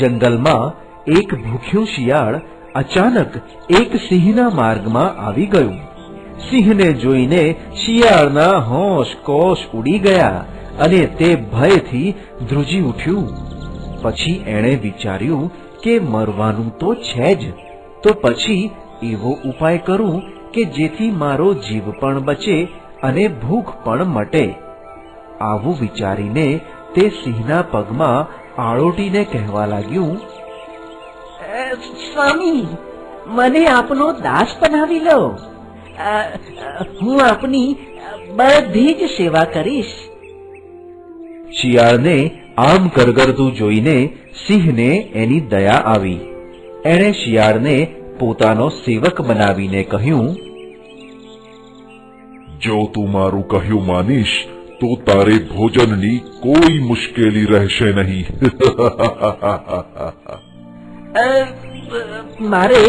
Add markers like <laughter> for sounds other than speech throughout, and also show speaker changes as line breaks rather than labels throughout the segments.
જંગલમાં એક ભૂખ્યું શિયાળ અચાનક એક સિંહના માર્ગમાં આવી ગયું. સિંહને જોઈને શિયાળના હોશ કોશ ઉડી ગયા અને તે ભયથી ધ્રુજી ઉઠ્યું. પછી એણે વિચાર્યું કે મરવાનું તો છે જ. તો પછી એવો ઉપાય કરું કે જેથી મારો જીવ પણ બચે અને ભૂખ પણ મટે. આવું વિચારીને તે સિંહના પગમાં આળોટીને કહેવા લાગ્યું
સ્વામી મને આપનો દાસ બનાવી લો. હું આપની બધી જ સેવા કરીશ.
શિયાળને આમ કરગરતું જોઈને સિંહને એની દયા આવી. એણે શિયાળને પોતાનો સેવક બનાવીને કહ્યું
જો તું મારું કહ્યું માનીશ તો તારે ભોજનની કોઈ મુશ્કેલી રહેશે નહીં
મારે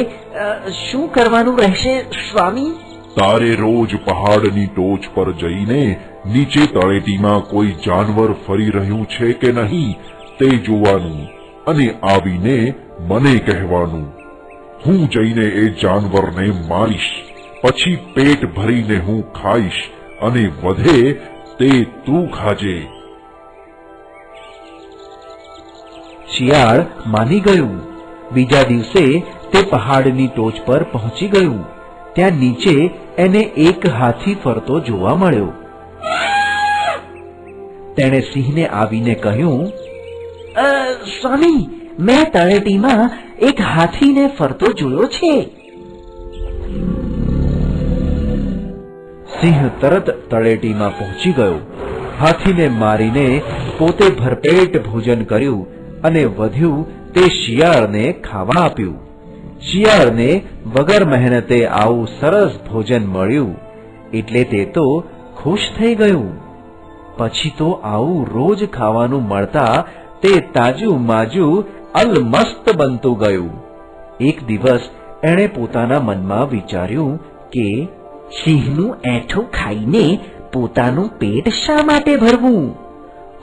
શું કરવાનું રહેશે સ્વામી
તારે રોજ પહાડની ટોચ પર જઈને નીચે તળેટીમાં કોઈ જાનવર ફરી રહ્યું છે કે નહીં તે જોવાનું અને આવીને મને કહેવાનું હું જઈને એ જાનવરને મારીશ પછી પેટ ભરીને હું ખાઈશ અને વધે તે તું ખાજે.
શિયાળ માની ગયું. બીજા દિવસે તે પહાડની ટોચ પર પહોંચી ગયું. ત્યાં નીચે એને એક હાથી ફરતો જોવા મળ્યો. તેણે સિંહને આવીને કહ્યું
સ્વામી, મેં તળેટીમાં એક હાથીને ફરતો જોયો છે.
સિંહ તરત તળેટીમાં પહોંચી ગયો. હાથીને મારીને પોતે ભરપેટ ભોજન કર્યું અને વધ્યું તે શિયાળને ખાવા આપ્યું. શિયાળને વગર મહેનતે આવું સરસ ભોજન મળ્યું, એટલે તે તો ખુશ થઈ ગયું. પછી તો આવું રોજ ખાવાનું મળતા તે તાજું માજું અલમસ્ત બનતું ગયું. એક દિવસ એણે પોતાના મનમાં વિચાર્યું કે
સિંહનું એઠું ખાઈને પોતાનું પેટ શા માટે ભરવું?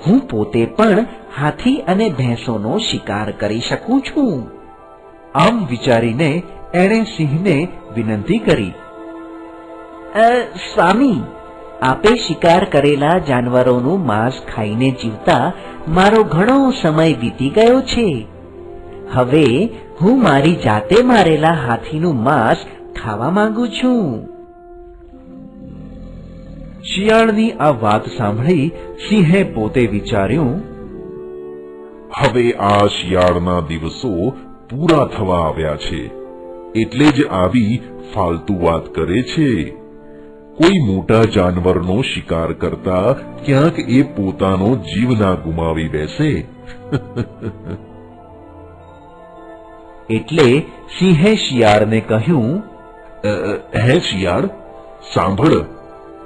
હું પોતે પણ હાથી અને ભેંસોનો શિકાર કરી શકું છું.
આમ વિચારીને એણે સિંહને વિનંતી કરી.
સ્વામી, આપે શિકાર કરેલા જાનવરોનું માંસ ખાઈને જીવતા મારો ઘણો સમય વીતી ગયો છે. હવે હું મારી જાતે મારેલા હાથીનું માંસ ખાવા માંગુ છું.
શિયાળની આ વાત સાંભળી સિંહે પોતે વિચાર્યું
હવે આ શિયાળના દિવસો પૂરા થવા આવ્યા છે. એટલે જ આવી ફાલતુ વાત કરે છે. કોઈ મોટા જાનવરનો શિકાર કરતા ક્યાંક એ પોતાનો જીવ ના ગુમાવી બેસે. <laughs>
એટલે સિંહે શિયાળને કહ્યું
હે શિયાળ સાંભળ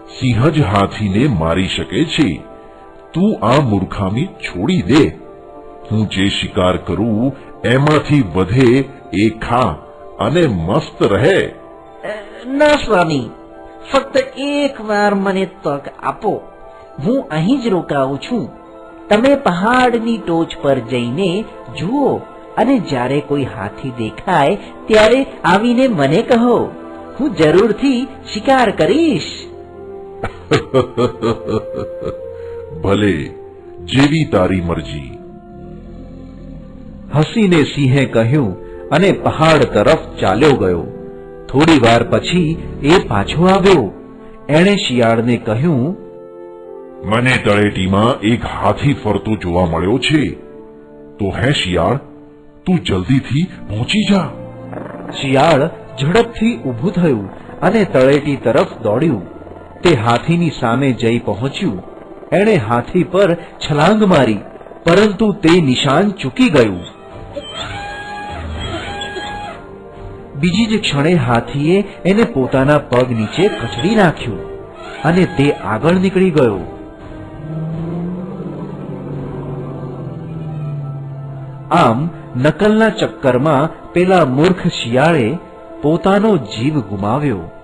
સિંહ જ હાથીને મારી શકે છે. તું આ મૂર્ખામી છોડી દે. હું જે શિકાર કરું, એમાંથી વધે, એ ખા અને મસ્ત રહે.
ના સ્વામી, ફક્ત એક વાર મને તક આપો. હું અહીં જ રોકાઉં છું. તમે પહાડની ટોચ પર જઈને જુઓ અને જ્યારે કોઈ હાથી દેખાય, ત્યારે આવીને મને કહો. હું જરૂરથી શિકાર કરીશ. <laughs>
ભલે જેવી તારી મરજી.
હસીને સિંહે કહ્યું અને પહાડ તરફ ચાલ્યો ગયો. થોડી વાર પછી એ પાછો આવ્યો. એણે શિયાળને કહ્યું
મને તળેટીમાં એક હાથી ફરતો જોવા મળ્યો છે. તો હે શિયાળ તું જલ્દીથી પહોંચી જા.
શિયાળ ઝડપથી ઊભું થયું અને તળેટી તરફ દોડ્યું. તે હાથીની સામે જઈ પહોંચ્યું. એણે હાથી પર છલાંગ મારી, પરંતુ તે નિશાન ચૂકી ગયું. બીજી જ ક્ષણે હાથીએ એને પોતાના પગ નીચે કચડી નાખ્યું અને તે આગળ નીકળી ગયો. આમ નકલના ચક્કરમાં પેલા મૂર્ખ શિયાળે પોતાનો જીવ ગુમાવ્યો.